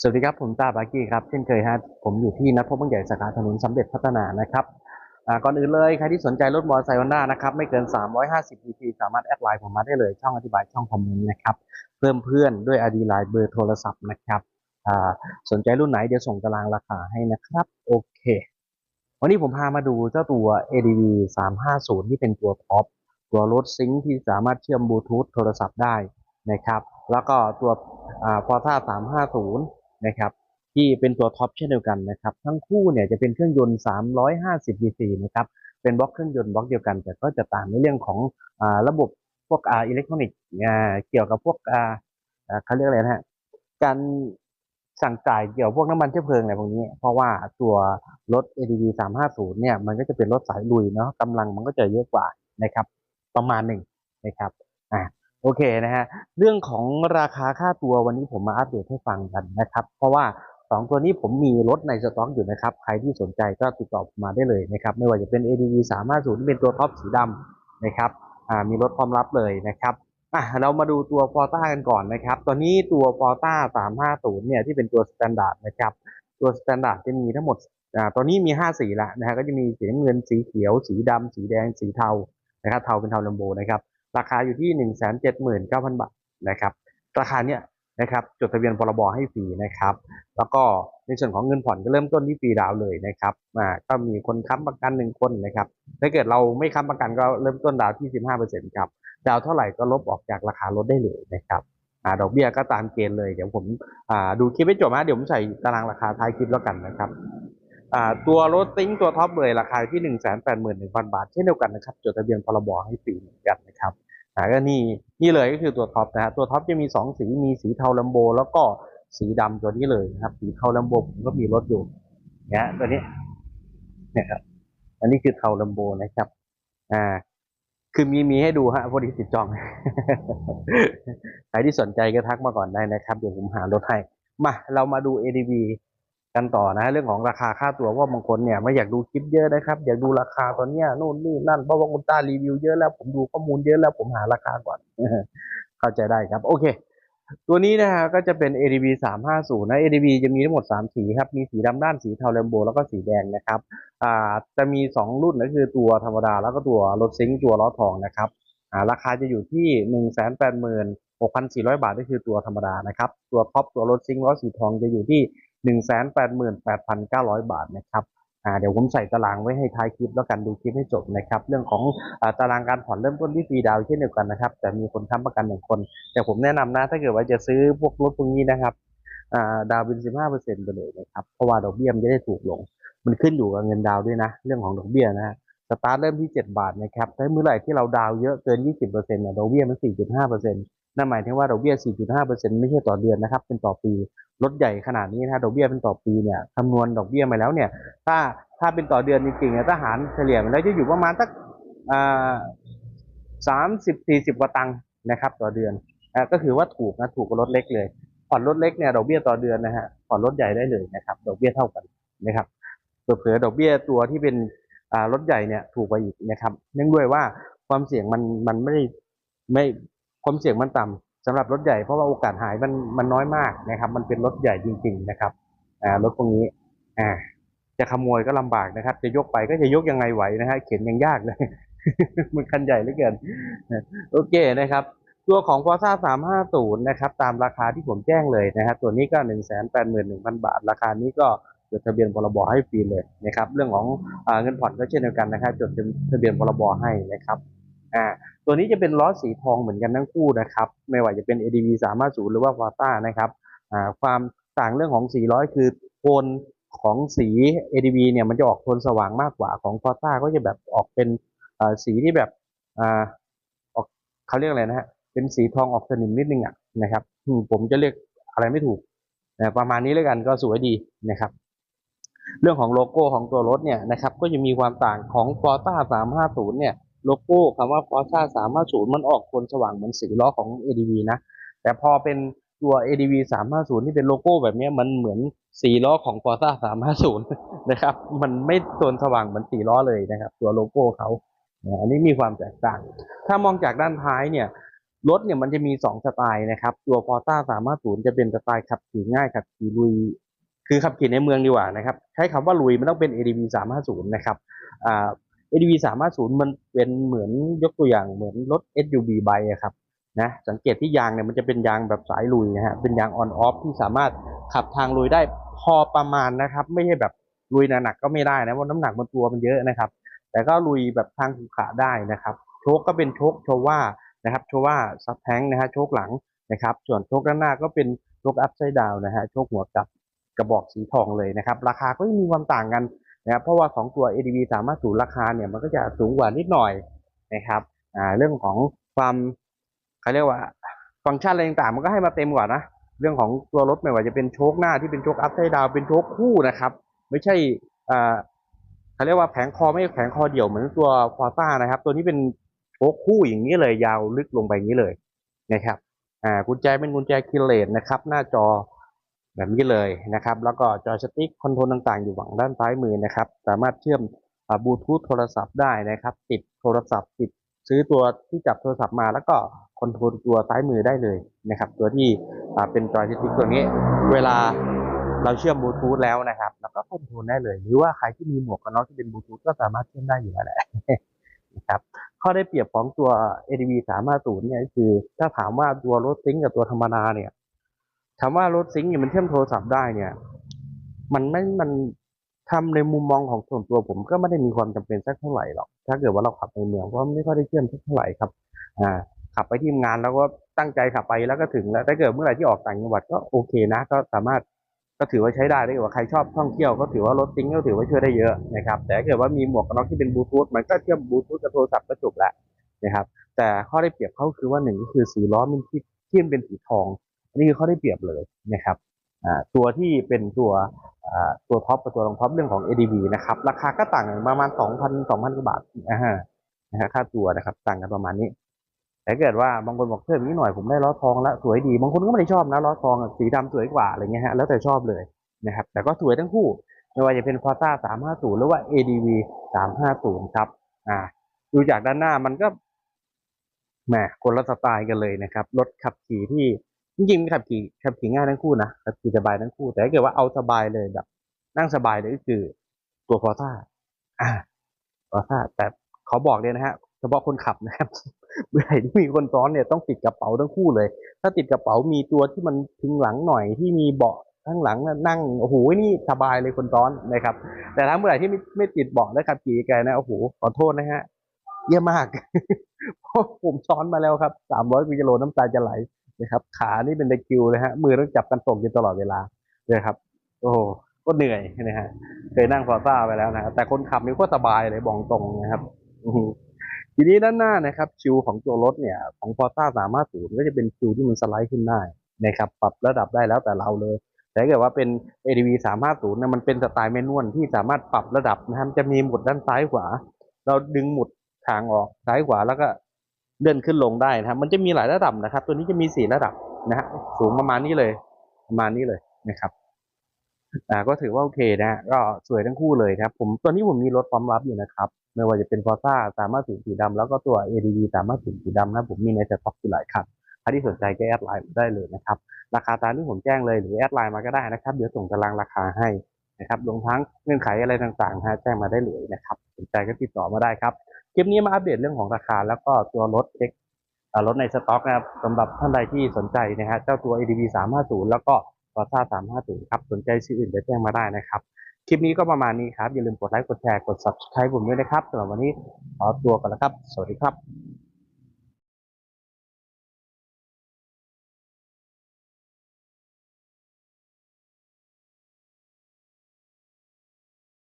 สวัสดีครับ ผมตาบากี้ครับเช่นเคยฮะผมอยู่ที่นัดพบบางใหญ่สาขาถนนสำเร็จพัฒนานะครับก่อนอื่นเลย ใครที่สนใจรถมอเตอร์ไซค์ฮอนด้านะครับ ไม่เกิน 350 pp สามารถแอดไลน์ผมมาได้เลยช่องอธิบายช่องคอมเมนต์นะครับ เพิ่มเพื่อนด้วย ID ไลน์เบอร์โทรศัพท์นะครับสนใจรุ่นไหนเดี๋ยวส่งตารางราคาให้นะครับ โอเค วันนี้ผมพามาดูเจ้าตัว ADV 350 ที่เป็นตัวท็อปตัวรถซิงค์ที่สามารถเชื่อมบลูทูธโทรศัพท์ได้นะครับ แล้วก็ตัวพอท่า350 นะครับที่เป็นตัวท็อปเช่นเดียวกันนะครับทั้งคู่เนี่ยจะเป็นเครื่องยนต์ 350 cc นะครับเป็นบล็อกเครื่องยนต์บล็อกเดียวกัน แต่ก็จะต่างในเรื่องของอระบบพวกอ่าอิเล็กทรอนิกส์เกี่ยวกับพวกอ่าเขาเรียกอะไรนะฮะการสั่งจ่ายเกี่ยวกับพวกน้ำมันเชื้อเพลิงอะไรพวกนี้ เพราะว่าตัวรถ ADV 350 เนี่ยมันก็จะเป็นรถสายลุยเนาะกำลังมันก็จะเยอะกว่านะครับประมาณหนึ่งนะครับอ่า โอเคนะฮะเรื่องของราคาค่าตัววันนี้ผมมาอัปเดตให้ฟังกันนะครับ เพราะว่าสองตัวนี้ผมมีรถในสต็อกอยู่นะครับ ใครที่สนใจก็ติดต่อผมมาได้เลยนะครับ ไม่ว่าจะเป็น ADV 350ที่เป็นตัวท็อปสีดำนะครับอ่ามีรถพร้อมรับเลยนะครับอะเรามาดูตัว f o r t a กันก่อนนะครับ ตอนนี้ตัว f o r t a 350เนี่ยที่เป็นตัวสแตนดาร์ดนะครับ ตัวสแตนดาร์ดจะมีทั้งหมดอ่าตอนนี้มี 5 สีละนะฮะก็จะมีสีเงินสีเขียว สีดำสีแดงสีเทานะครับเทาเป็นเทาลัมโบนะครับ ราคาอยู่ที่ 179,000 บาทนะครับ ราคาเนี้ยนะครับจดทะเบียนพรบให้ฟรีนะครับ แล้วก็ในส่วนของเงินผ่อนก็เริ่มต้นที่ฟรีดาวเลยนะครับอ่าก็มีคนค้ำประกันหนึ่งคนนะครับถ้าเกิดเราไม่ค้ำประกันก็เริ่มต้นดาวที่ 15%ครับดาวเท่าไหร่ก็ลบออกจากราคารถได้เลยนะครับอ่าดอกเบี้ยก็ตามเกณฑ์เลยเดี๋ยวผมอ่าดูคลิปให้จบนะเดี๋ยวผมใส่ตารางราคาท้ายคลิปแล้วกันนะครับอ่าตัวรถติ้งตัวท็อปเลยราคาที่ 181,000 บาทเช่นเดียวกันนะครับจดทะเบียนพรบให้ฟรีเหมือนกันนะครับ อ่าก็นี่นี่เลยก็คือตัวท็อปนะฮะตัวท็อปจะมี 2 สีมีสีเทาลัมโบ แล้วก็สีดำตัวนี้เลยนะครับ สีเทาลัมโบผมก็มีรถอยู่นะฮะตัวนี้เนี่ยครับอันนี้คือเทาลัมโบนะครับ อ่า คือมีมีให้ดูฮะพอดีติดจองใครที่สนใจก็ทักมาก่อนได้นะครับ เดี๋ยวผมหารถให้มาเรามาดู ADV กันต่อนะเรื่องของราคาค่าตัวว่าบางคนเนี่ยไม่อยากดูคลิปเยอะนะครับ อยากดูราคาตอนเนี้ยนู่นนี่นั่นเพราะว่าคุณตารีวิวเยอะแล้วผมดูข้อมูลเยอะแล้วผมหาราคาก่อนเข้าใจได้ครับ โอเค ตัวนี้นะฮะก็จะเป็น ADV 350นะ ADV จะมีทั้งหมด 3 สีครับ มีสีดำด้านสีเทาแลมโบแล้วก็สีแดงนะครับอ่าจะมี 2 รุ่นก็คือตัวธรรมดาแล้วก็ตัวรถซิงค์ตัวล้อทองนะครับอ่าราคาจะอยู่ที่ 186,400 บาทก็คือตัวธรรมดานะครับ ตัวท็อปตัวรถซิงค์ล้อสีทองจะอยู่ที่ 188,900 บาทนะครับอ่าเดี๋ยวผมใส่ตารางไว้ให้ท้ายคลิปแล้วกันดูคลิปให้จบนะครับ เรื่องของอ่าตารางการผ่อนเริ่มต้นที่ฟรีดาวเช่นเดียวกันนะครับ แต่มีคนค้ำประกันหนึ่งคน แต่ผมแนะนำนะ ถ้าเกิดว่าจะซื้อพวกรถพวกนี้นะครับอ่าดาวน์เป็น15%ไปเลยนะครับ เพราะว่าดอกเบี้ยมันจะได้ถูกลง มันขึ้นอยู่กับเงินดาวด้วยนะ เรื่องของดอกเบี้ยนะสตาร์ทเริ่มที่ 7 บาทนะครับถ้าเมื่อไหร่ที่เราดาวเยอะเกิน 20%นะดอกเบี้ยมัน 4.5%นั่นหมายถึงว่าดอกเบี้ย 4.5%ไม่ใช่ต่อเดือนนะครับ เป็นต่อปี รถใหญ่ขนาดนี้นะดอกเบี้ยเป็นต่อปีเนี่ยคำนวณดอกเบี้ยมาแล้วเนี่ยถ้าถ้าเป็นต่อเดือนจริงๆเนี่ยถ้าหารเฉลี่ยแล้วจะอยู่ประมาณสักสามสิบสี่สิบกว่าตังค์นะครับ ต่อเดือนอก็ถือว่าถูกนะถูกกว่ารถเล็กเลยผ่อนรถเล็กเนี่ยดอกเบี้ยต่อเดือนนะฮะผ่อนรถใหญ่ได้เลยนะครับ ดอกเบี้ยเท่ากันนะครับเผื่อดอกเบี้ยตัวที่เป็นรถใหญ่เนี่ยถูกกว่าอีกนะครับ เนื่องด้วยว่าความเสี่ยงมันมันไม่ได้ไม่ความเสี่ยงมันต่ำ สำหรับรถใหญ่เพราะว่าโอกาสหายมันมันน้อยมากนะครับ มันเป็นรถใหญ่จริง ๆนะครับอ่ารถพวกนี้อ่าจะขโมยก็ลำบากนะครับ จะยกไปก็จะยกยังไงไหวนะฮะเข็นยังยากเลย มันคันใหญ่เหลือเกินโอเคนะครับ ตัวของ f o r z a 350 นะครับ ตามราคาที่ผมแจ้งเลยนะครับตัวนี้ก็ 181,000 บาท ราคานี้ก็จดทะเบียนพรบให้ฟรีเลยนะครับ เรื่องของอเงินผ่อนก็เช่นเดียวกันนะครับจดทะเบียนพรบให้นะครับ อ่าตัวนี้จะเป็นล้อสีทองเหมือนกันทั้งคู่นะครับ ไม่ว่าจะเป็น ADV 350 หรือว่า f o r z a นะครับอ่าความต่างเรื่องของสีล้อคือโทนของสี ADV เนี่ยมันจะออกโทนสว่างมากกว่าของ f o r z a ก็จะแบบออกเป็นอ่าสีที่แบบอ่าออกเขาเรียกอะไรนะฮะเป็นสีทองออกสนิมนิดนึงอะนะครับผมจะเรียกอะไรไม่ถูกนะประมาณนี้แล้วกันก็สวยดีนะครับ เรื่องของโลโก้ของตัวรถเนี่ยนะครับ ก็จะมีความต่างของ f o r z a 350 เนี่ย โลโก้คำว่า f o r z a 350 มันออกโทนสว่างเหมือนสีล้อของ ADV นะ แต่พอเป็นตัว ADV 350 ที่เป็นโลโก้แบบนี้มันเหมือนสีล้อของ f o r z a 350 นะครับ มันไม่โทนสว่างเหมือนสีล้อเลยนะครับ ตัวโลโก้เขาอันนี้มีความแตกต่าง ถ้ามองจากด้านท้ายเนี่ยรถเนี่ยมันจะมีสองสไตล์นะครับ ตัว Forza 350 จะเป็นสไตล์ขับขี่ง่ายขับขี่ลุยคือขับขี่ในเมืองดีกว่านะครับ ใช้คำว่าลุยมันต้องเป็น ADV 350 นะครับอ่า ADV 350 มันเป็นเหมือนยกตัวอย่างเหมือนรถ SUV ใบครับนะสังเกตที่ยางเนี่ยมันจะเป็นยางแบบสายลุยนะฮะเป็นยางออนออฟที่สามารถขับทางลุยได้พอประมาณนะครับ ไม่ใช่แบบลุยหนักๆก็ไม่ได้นะเพราะน้ำหนักมันตัวมันเยอะนะครับ แต่ก็ลุยแบบทางขรุขระได้นะครับ โชคก็เป็นโชคโชว่านะครับโชว่าซับแทงนะฮะโชคหลังนะครับ ส่วนโชคด้านหน้าก็เป็นโชคอัพไซด์ดาวนะฮะโชคหัวกับกระบอกสีทองเลยนะครับ ราคาก็มีความต่างกัน นะครับเพราะว่าของตัว ADV สามารถสูราคาเนี่ยมันก็จะสูงกว่านิดหน่อยนะครับอ่าเรื่องของความเขาเรียกว่าฟังก์ชันอะไรต่างๆมันก็ให้มาเต็มกว่านะเรื่องของตัวรถไม่ว่าจะเป็นโชคหน้าที่เป็นโชคอัพไซด์ดาวเป็นโชคคู่นะครับ ไม่ใช่อ่าเขาเรียกว่าแผงคอไม่แผงคอเดี่ยวเหมือนตัวควาต้านะครับ ตัวนี้เป็นโชคคู่อย่างนี้เลยยาวลึกลงไปอย่างนี้เลยนะครับอ่ากุญแจเป็นกุญแจคิเลตนะครับ หน้าจอ แบบนี้เลยนะครับ แล้วก็จอยสติ๊กคอนโทรลต่างๆ อยู่ฝั่งด้านซ้ายมือนะครับ สามารถเชื่อมบลูทูธโทรศัพท์ได้นะครับ ติดโทรศัพท์ ติดซื้อตัวที่จับโทรศัพท์มา แล้วก็คอนโทรลตัวซ้ายมือได้เลยนะครับ ตัวที่เป็นจอยสติ๊กตัวนี้ เวลาเราเชื่อมบลูทูธแล้วนะครับ แล้วก็คอนโทรลได้เลย หรือว่าใครที่มีหมวกกันน็อกที่เป็นบลูทูธก็สามารถเชื่อมได้อยู่แล้วแหละนะครับข้อได้เปรียบของตัว ADV 350เนี่ยคือ ถ้าถามว่าตัวรถซิงกับตัวธรรมดาเนี่ย ถามว่ารถซิงค์เนี่ยมันเชื่อมโทรศัพท์ได้เนี่ย มันไม่มันทำในมุมมองของส่วนตัวผมก็ไม่ได้มีความจำเป็นสักเท่าไหร่หรอกถ้าเกิดว่าเราขับในเมืองเพราะไม่ค่อยได้เชื่อมสักเท่าไหร่ครับอ่าขับไปที่งานแล้วก็ตั้งใจขับไปแล้วก็ถึงแล้วถ้าเกิดเมื่อไหร่ที่ออกต่างจังหวัดก็โอเคนะ ก็สามารถก็ถือว่าใช้ได้ถ้าเกิดว่าใครชอบท่องเที่ยวก็ถือว่ารถซิงค์ก็ถือว่าช่วยได้เยอะนะครับแต่ถ้าเกิดว่ามีหมวกกันน็อกที่เป็นบลูทูธมันก็เชื่อมบลูทูธกับโทรศัพท์ก็จบแล้วนะครับแต่ข้อได้เปรียบเขาคือว่าหนึ่งก็คือสีล้อมันที่ที่มันเป็นสีทอง นนี้คือข้อได้เปรียบเลยนะครับตัวที่เป็นตัวตัวท็อปกับตัวรองท็อปเรื่องของ ADV นะครับ ราคาก็ต่างกันประมาณสองพันสองพันกว่าบาทอ่าฮะนะฮะค่าตัวนะครับต่างกันประมาณนี้แต่เกิดว่าบางคนบอกเพิ่มนิดหน่อยผมได้ล้อทองแล้วสวยดี บางคนก็ไม่ได้ชอบนะล้อทองสีดำสวยกว่าอะไรเงี้ยฮะแล้วแต่ชอบเลยนะครับ แต่ก็สวยทั้งคู่ไม่ว่าจะเป็น f o r z a 350หรือว่า ADV 350ครับ อ่า ดูจากด้านหน้ามันก็แหมคนละสไตล์กันเลยนะครับ รถขับขี่ที่ จริงๆขับขี่ขับขี่ง่ายทั้งคู่นะขับขี่สบายทั้งคู่ แต่ถ้าเกิดว่าเอาสบายเลยแบบ นั่งสบายเลยก็คือตัว f o r z a อ่าฟอร์ซ่าแต่ขอบอกเลยนะฮะเฉพาะคนขับนะครับเมื่อไหร่ที่มีคนซ้อนเนี่ยต้องติดกระเป๋าทั้งคู่เลย ถ้าติดกระเป๋ามีตัวที่มันพิงหลังหน่อยที่มีเบาะข้างหลังนั่งโอ้โหนี่สบายเลยคนซ้อนนะครับ แต่ถ้าเมื่อไหร่ที่ไม่ไม่ติดเบาะแล้วขับขี่ไกลนะโอ้โหขอโทษนะฮะเยี่ยมมากเพราะผมซ้อนมาแล้วครับสามร้อยกิโลน้ำตาจะไหล นะครับ ขานี่เป็นตะคิวเลยฮะมือต้องจับกันตกอยู่ตลอดเวลาเลยครับ โอ้โหก็เหนื่อยนะฮะเคยนั่งฟอร์ซ่าไปแล้วนะแต่คนขับนี่ก็สบายเลยบอกตรงนะครับทีนี้ด้านหน้านะครับชิวของตัวรถเนี่ย ของฟอร์ซ่าสามารถสูนก็จะเป็นชิวที่มันสไลด์ขึ้นได้นะครับ ปรับระดับได้แล้วแต่เราเลยแต่ถ้าเกิดว่าเป็น ADV 350เนี่ยมันเป็นสไตล์แมนนวลที่สามารถปรับระดับนะครับจะมีหมุดด้านซ้ายขวา เราดึงหมุดทางออกซ้ายขวาแล้วก็ เลื่อนขึ้นลงได้นะครับ มันจะมีหลายระดับนะครับ ตัวนี้จะมีสี่ระดับนะฮะสูงประมาณนี้เลยประมาณนี้เลยนะครับอ่าก็ถือว่าโอเคนะ ก็สวยทั้งคู่เลยครับ ผมตัวนี้ผมมีรถพร้อมรับอยู่นะครับ ไม่ว่าจะเป็น f o r z a สามารถสูสีดำแล้วก็ตัว ADV สามารถสูสีดำนะผมมีในสต็อกอยู่หลายคันใครที่สนใจก็แอดไลน์ได้เลยนะครับ ราคาตามที่ผมแจ้งเลยหรือแอดไลน์มาก็ได้นะครับ เดี๋ยวส่งตารางราคาให้นะครับรวมทั้งเงื่อนไขอะไรต่างๆฮะแจ้งมาได้เลยนะครับสนใจก็ติดต่อมาได้ครับ ลิปนี้มาอัปเดตเรื่องของราคา แล้วก็ตัวรถเช็ครถในสต็อกนะครับสำหรับท่านใดที่สนใจนะฮะเจ้าตัว ADV 350 แล้วก็ f o r z a 350 ครับ สนใจชื่ออื่นจะแจ้งมาได้นะครับ คลิปนี้ก็ประมาณนี้ครับ อย่าลืมกดไลค์ กดแชร์ กด subscribe ผมด้วยนะครับสำหรับวันนี้ขอตัวก่อนแล้วครับ สวัสดีครับ